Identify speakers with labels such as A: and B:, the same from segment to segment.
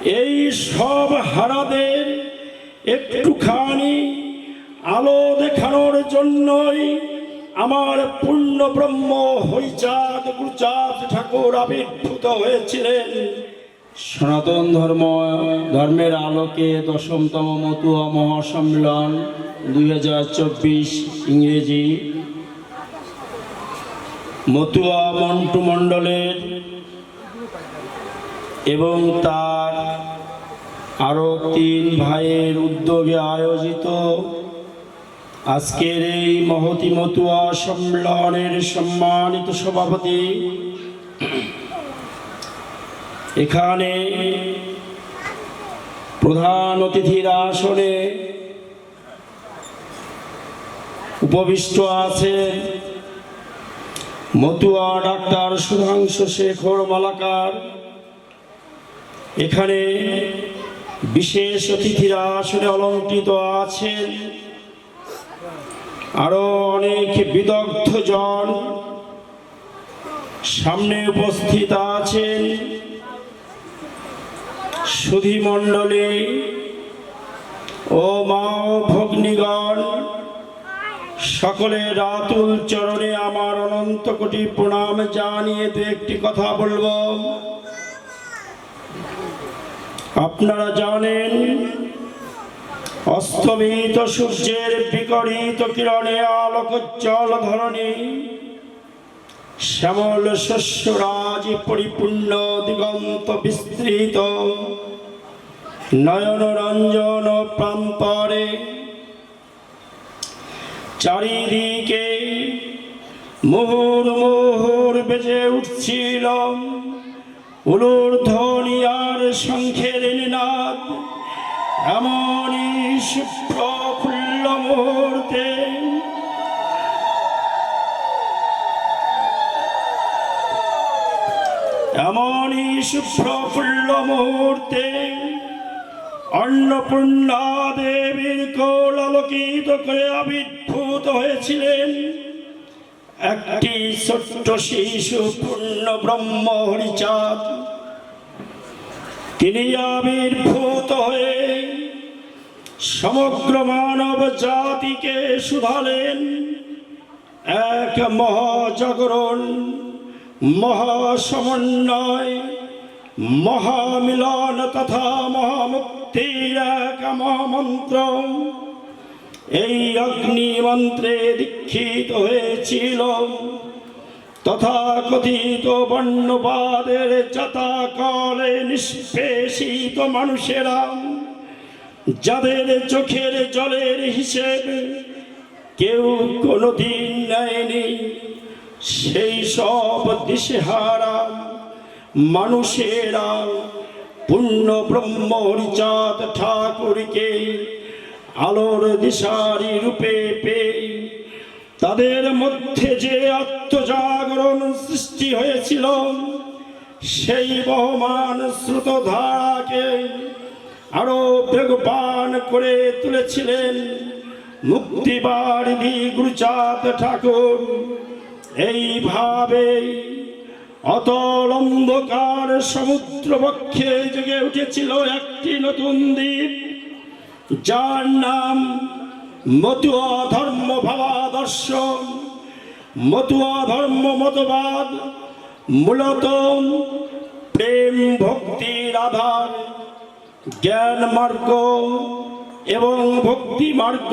A: এই সব হারাদের একটুখানি আলো দেখানোর জন্যই আমার পূর্ণ ব্রহ্ম হরিচাঁদ গুরুচাঁদ ঠাকুর আবির্ভূত হয়েছিলেন।
B: সনাতন ধর্ম, ধর্মের আলোকে দশমতম মতুয়া মহাসম্মেলন দুই হাজার চব্বিশ ইংরেজি। মতুয়া মন্টু মণ্ডলের এবং তার আরও তিন ভাইয়ের উদ্যোগে আয়োজিত আজকের এই মহতি মতুয়া সম্মেলনের সম্মানিত সভাপতি। এখানে প্রধান অতিথির আসনে উপবিষ্ট আছেন মতুয়া ডাক্তার সুধাংশু শেখর মালাকার। এখানে বিশেষ অতিথিরা আসলে অলঙ্কৃত আছেন। আরও অনেক বিদগ্ধ জন সামনে উপস্থিত আছেন। সুধী মণ্ডলী ও মা ভগ্নিগণ, সকলের রাতুল চরণে আমার অনন্ত কোটি প্রণাম জানিয়ে দু একটি কথা বলব। আপনারা জানেন, অস্তমিত সূর্যের বিকরিত কিরণে আলোকোজ্জ্বল ধরণী শ্যামল শস্যরাজ পরিপূর্ণ দিগন্ত বিস্তৃত নয়ন রঞ্জন প্রান্তরে। চারিদিকে মুহুর মুহুর বেজে উঠছিল উলুর ধ্বনি আর শঙ্খের নিনাদ এমনই শুভ্র ফুল্ল মুহূর্তে এমনই শুভ্র ফুল্ল মুহূর্তে অন্নপূর্ণা দেবীর কোল আলোকিত করে আবির্ভূত হয়েছিলেন। একটি ছোট্ট শিশু পূর্ণ ব্রহ্ম তিনি আবির্ভূত হয়ে সমগ্র মানব জাতিকে শুধালেন। এক মহাজাগরণ, মহাসমন্বয়, মহামিলন তথা মহামুক্তির এক মহামন্ত্র। এই অগ্নি মন্ত্রে দীক্ষিত হয়েছিল তথা কথিত বর্ণবাদের যথাকালে নিষ্পেষিত মানুষেরা, যাদের চোখের জলের হিসেব কেউ কোনোদিন নেয়নি, সেই সব দিশেহারা মানুষেরা পূর্ণ ব্রহ্ম হরিচাঁদ ঠাকুরকে আলোর দিশারি রূপে পেয়ে তাদের মধ্যে যে আত্মজাগরণ সৃষ্টি হয়েছিল, সেই বহমান স্রোতধারাকে আরও বেগবান করে তুলেছিলেন মুক্তিবারিধি গুরুচাঁদ ঠাকুর। এইভাবে অতল অন্ধকার সমুদ্র বক্ষে জেগে উঠেছিল একটি নতুন দ্বীপ। যার নাম মতুয়া ধর্ম ভাবাদর্শ, মতুয়া ধর্ম মতবাদ, মূলত প্রেম ভক্তির আধার, জ্ঞান মার্গ এবং ভক্তি মার্গ।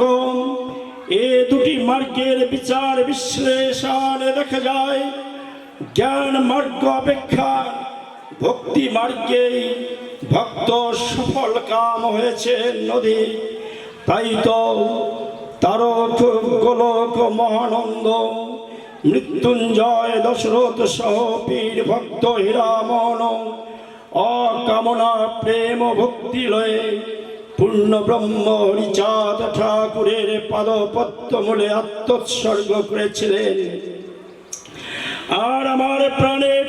B: এ দুটি মার্গের বিচার বিশ্লেষণে দেখা যায়, জ্ঞান মার্গ অপেক্ষা, ভক্তি মার্গে ভক্ত সফল কাম হয়েছে নদী। তাই তো তারক গোলক মহানন্দ, মৃত্যুঞ্জয় দশরথ সহ পীর ভক্ত হীরামন, অকামনা প্রেম ভক্তি লয়ে পূর্ণ ব্রহ্ম হরিচাঁদ ঠাকুরের পাদপদ্ম মূলে আত্মোৎসর্গ করেছিলেন। আর আমার প্রাণের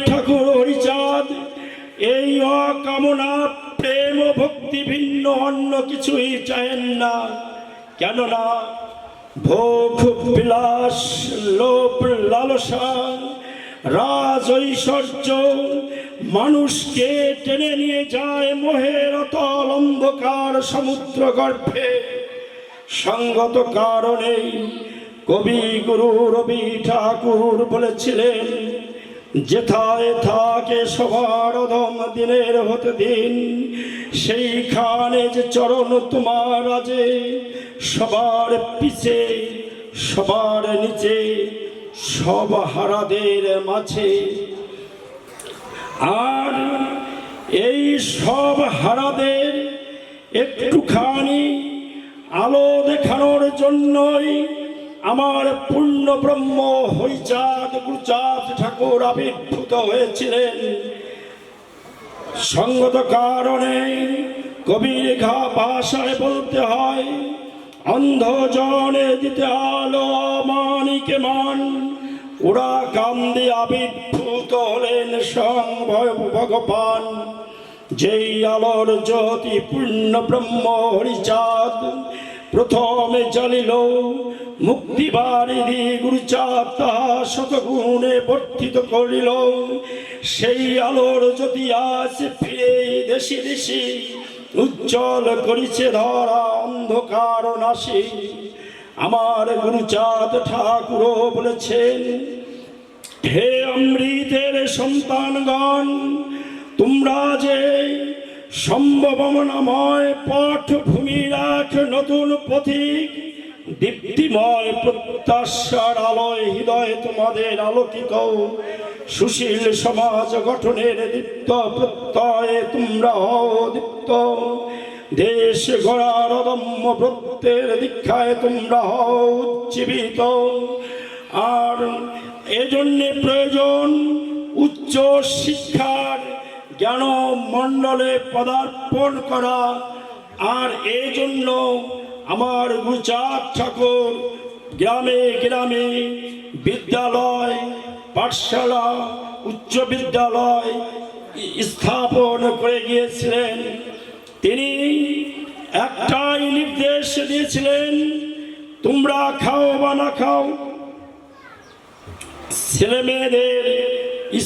B: এই অকামনা প্রেম ভক্তি ভিন্ন, অন্য কিছুই চাহেন না। কেননা ভোগ, বিলাস, লোভ, লালসা রাজ ঐশ্বর্য মানুষকে টেনে নিয়ে যায় মোহের অতল অন্ধকার সমুদ্র গর্ভে। সঙ্গত কারণে কবি গুরু রবি ঠাকুর বলেছিলেন যেথায় থাকে সবার অধম দিনের হতে দিন, সেইখানে যে চরণ তোমার আজে সবার পিছে, সবার নিচে, সব হারাদের মাঝে। আর এই সব হারাদের একটুখানি আলো দেখানোর জন্যই আমার পূর্ণ ব্রহ্ম হরিচাঁদ গুরুচাঁদ ঠাকুর আবির্ভূত হয়েছিলেন। সঙ্গত কারণে কবির ঘা ভাষায় বলতে হয় অন্ধ জনে দিতে আলো মানিকে মান ওরা কান্দে আবির্ভূত হলেন সংভয় ভগবান। যেই আলোর জ্যোতি পূর্ণ ব্রহ্ম হরিচাঁদ প্রথমে জ্বলিল মুক্তিবারিধি গুরুচাঁদ তাহা শতগুণে বর্ধিত করিল। সেই আলোর যদি আজ ফিরে দেশি দেশি উজ্জ্বল করিছে ধরা অন্ধকার নাশি, আমার গুরুচাঁদ ঠাকুরও বলেছেন, হে অমৃতের সন্তানগণ, তোমরা যে সম্ভাবনাময় পটভূমি রাখ নতুন পথিক দীপ্তিময় প্রত্যাশার আলোয় হৃদয় তোমাদের আলোকিত। সুশীল সমাজ গঠনের দীপ্ত প্রত্যয়ে তোমরা হও দীপ্ত দেশ গড়ার অদম্য প্রত্যের দীক্ষায় তোমরা হও উজ্জীবিত। আর এজন্যে প্রয়োজন উচ্চ শিক্ষার জ্ঞান মণ্ডলে পদার্পণ করা। আর এই জন্য আমার গুরুচাঁদ ঠাকুর গ্রামে গ্রামে বিদ্যালয়, পাঠশালা, উচ্চ বিদ্যালয় স্থাপন করে গিয়েছিলেন। তিনি একটাই নির্দেশ দিয়েছিলেন, তোমরা খাও বা না খাও ছেলে মেয়েদের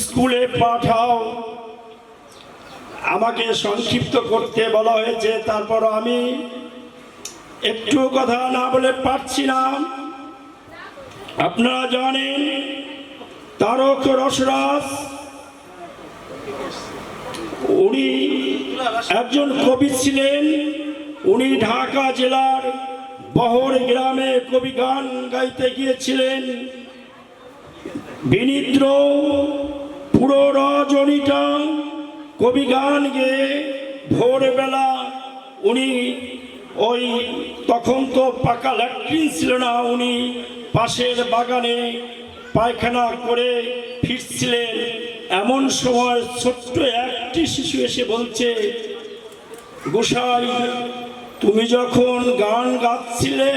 B: স্কুলে পাঠাও। আমাকে সংক্ষিপ্ত করতে বলা হয়েছে, তারপর আমি একটু কথা না বলে পারছি না। আপনারা জানেন, তারক রসরাজ, উনি একজন কবি ছিলেন, উনি ঢাকা জেলার বহর গ্রামে কবি গান গাইতে গিয়েছিলেন। বিনিদ্র পুরো রজনীটা কবি গান গেয়ে ভোরবেলা উনি ওই তখন তো পাকা ল্যাট্রিন ছিল না, উনি পাশের বাগানে পায়খানা করে ফিরছিলেন। এমন সময় ছোট্ট একটি শিশু এসে বলছে, গোসাই, তুমি যখন গান গাচ্ছিলে,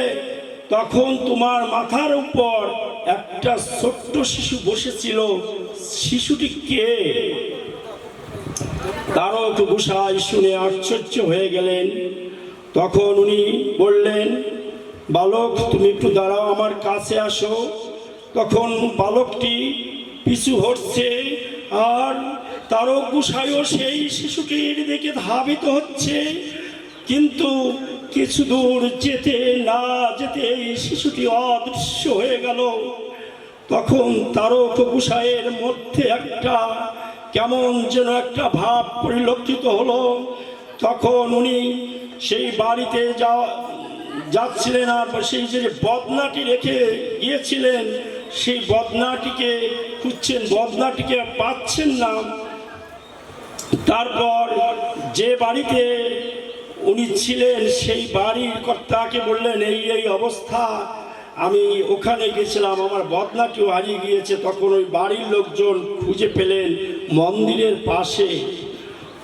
B: তখন তোমার মাথার উপর একটা ছোট্ট শিশু বসেছিল। শিশুটি কে? তারক গোসাই শুনে আশ্চর্য হয়ে গেলেন। তখন উনি বললেন, বালক, তুমি একটু দাঁড়াও আমার কাছে আসো। তখন বালকটি পিছু হচ্ছে আর তারক গোসাইও সেই শিশুটির দিকে ধাবিত হচ্ছে। কিন্তু কিছু দূর যেতে না যেতে শিশুটি অদৃশ্য হয়ে গেল। তখন তারক গোসাইয়ের মধ্যে একটা কেমন যেন একটা ভাব পরিলক্ষিত হলো। তখন উনি সেই বাড়িতে যা যাচ্ছিলেন আর সেই যে বদনাটি রেখে গিয়েছিলেন, সেই বদনাটিকে খুঁজছেন, বদনাটিকে পাচ্ছেন না। তারপর যে বাড়িতে উনি ছিলেন, সেই বাড়ির কর্তাকে বললেন, এই এই অবস্থা আমি ওখানে গেছিলাম, আমার বদনাটিও হারিয়ে গিয়েছে। তখন ওই বাড়ির লোকজন খুঁজে পেলেন মন্দিরের পাশে।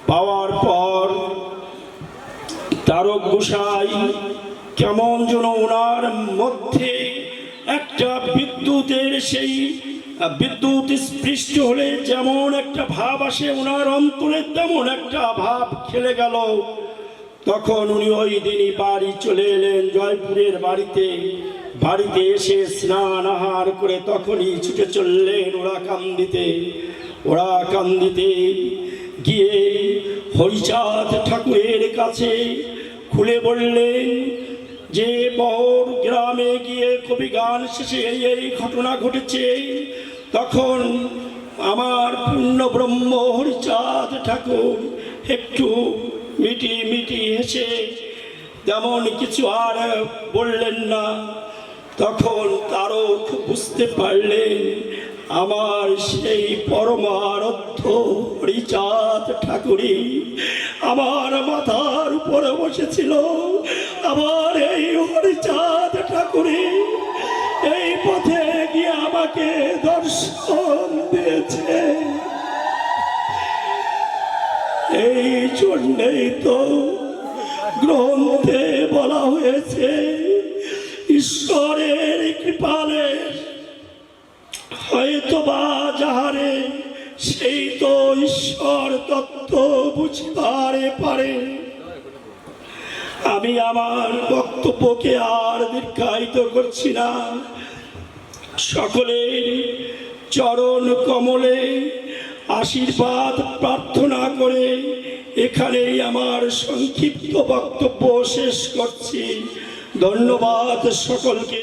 B: পাওয়ার পর তারক গোসাই কেমন যেন ওনার মধ্যে একটা বিদ্যুতের সেই বিদ্যুৎ স্পৃষ্ট হলে যেমন একটা ভাব আসে ওনার অন্তরে, তেমন একটা ভাব খেলে গেল। তখন উনি ওই দিনই বাড়ি চলে এলেন জয়পুরের বাড়িতে। বাড়িতে এসে স্নান আহার করে তখনই ছুটে চললেন ওরা কান্দিতে। ওরা কান্দিতে গিয়ে হরিচাঁদ ঠাকুরের কাছে খুলে বললেন, যে বহর গ্রামে গিয়ে কবি গান শেষে এই এই ঘটনা ঘটেছে, তখন আমার পূর্ণ ব্রহ্ম হরিচাঁদ ঠাকুর একটু মিটি মিটি হেসে, তেমন কিছু আর বললেন না। তখন তারও বুঝতে পারলেন, আমার সেই পরমারথ হরিচাঁদ ঠাকুরই আমার মাথার উপরে বসেছিল। আমার এই হরিচাঁদ ঠাকুরই এই পথে গিয়ে আমাকে দর্শন দিয়েছে। এই জন্যেই তো গ্রন্থে বলা হয়েছে ঈশ্বরের কৃপালে হয়তো বা যাহারে, সেই তো ঈশ্বর তত্ত্ব বুঝিবারে পারে। আমি আমার বক্তব্যকে আর দীর্ঘায়িত করছি না। সকলের চরণ কমলে আশীর্বাদ প্রার্থনা করে এখানেই আমার সংক্ষিপ্ত বক্তব্য শেষ করছি। ধন্যবাদ সকলকে।